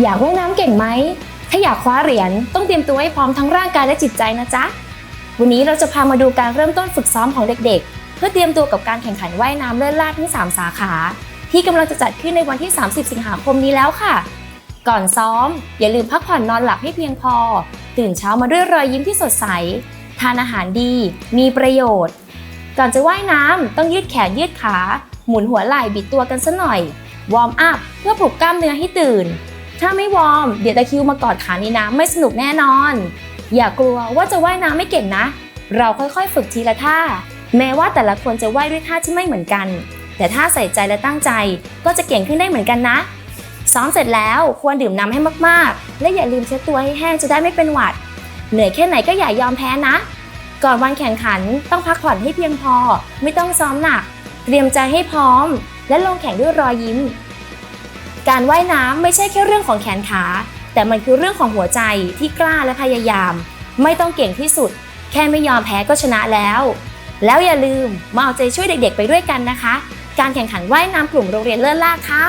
อยากว่ายน้ำเก่งไหม ถ้าอยากคว้าเหรียญต้องเตรียมตัวให้พร้อมทั้งร่างกายและจิตใจนะจ๊ะ วันนี้เราจะพามาดูการเริ่มต้นฝึกซ้อมของเด็กๆ เพื่อเตรียมตัวกับการแข่งขันว่ายน้ำเลื่อนลาดทั้ง 3 สาขา ที่กำลังจะจัดขึ้นในวันที่ 30 สิงหาคมนี้แล้วค่ะ ก่อนซ้อม อย่าลืมพักผ่อนนอนหลับให้เพียงพอ ตื่นเช้ามาด้วยรอยยิ้มที่สดใส ทานอาหารดี มีประโยชน์ ก่อนจะว่ายน้ำต้องยืดแขนยืดขา หมุนหัวไหล่บิดตัวกันสัหน่อย วอร์มอัพเพื่อปลุกกล้ามเนื้อให้ตื่น ถ้าไม่วอร์มเดี๋ยวตะคิวมากอดขาในน้ำไม่สนุกแน่นอน อย่ากลัวว่าจะว่ายน้ำไม่เก่งนะ เราค่อยๆ ฝึกทีละท่า แม้ว่าแต่ละคนจะว่ายด้วยท่าที่ไม่เหมือนกัน แต่ถ้าใส่ใจและตั้งใจก็จะเก่งขึ้นได้เหมือนกันนะ ซ้อมเสร็จแล้วควรดื่มน้ำให้มากๆ และอย่าลืมเช็ดตัวให้แห้งจะได้ไม่เป็นหวัด เหนื่อยแค่ไหนก็อย่ายอมแพ้นะ ก่อนวันแข่งขันต้องพักผ่อนให้เพียงพอ ไม่ต้องซ้อมหนัก เตรียมใจให้พร้อม และลงแข่งด้วยรอยยิ้ม การว่ายน้ำไม่ใช่แค่เรื่องของแขนขา แต่มันคือเรื่องของหัวใจที่กล้าและพยายาม ไม่ต้องเก่งที่สุด แค่ไม่ยอมแพ้ก็ชนะแล้ว แล้วอย่าลืมมาเอาใจช่วยเด็กๆ ไปด้วยกันนะคะ การแข่งขันว่ายน้ำกลุ่มโรงเรียนเลิศล่าค่ะ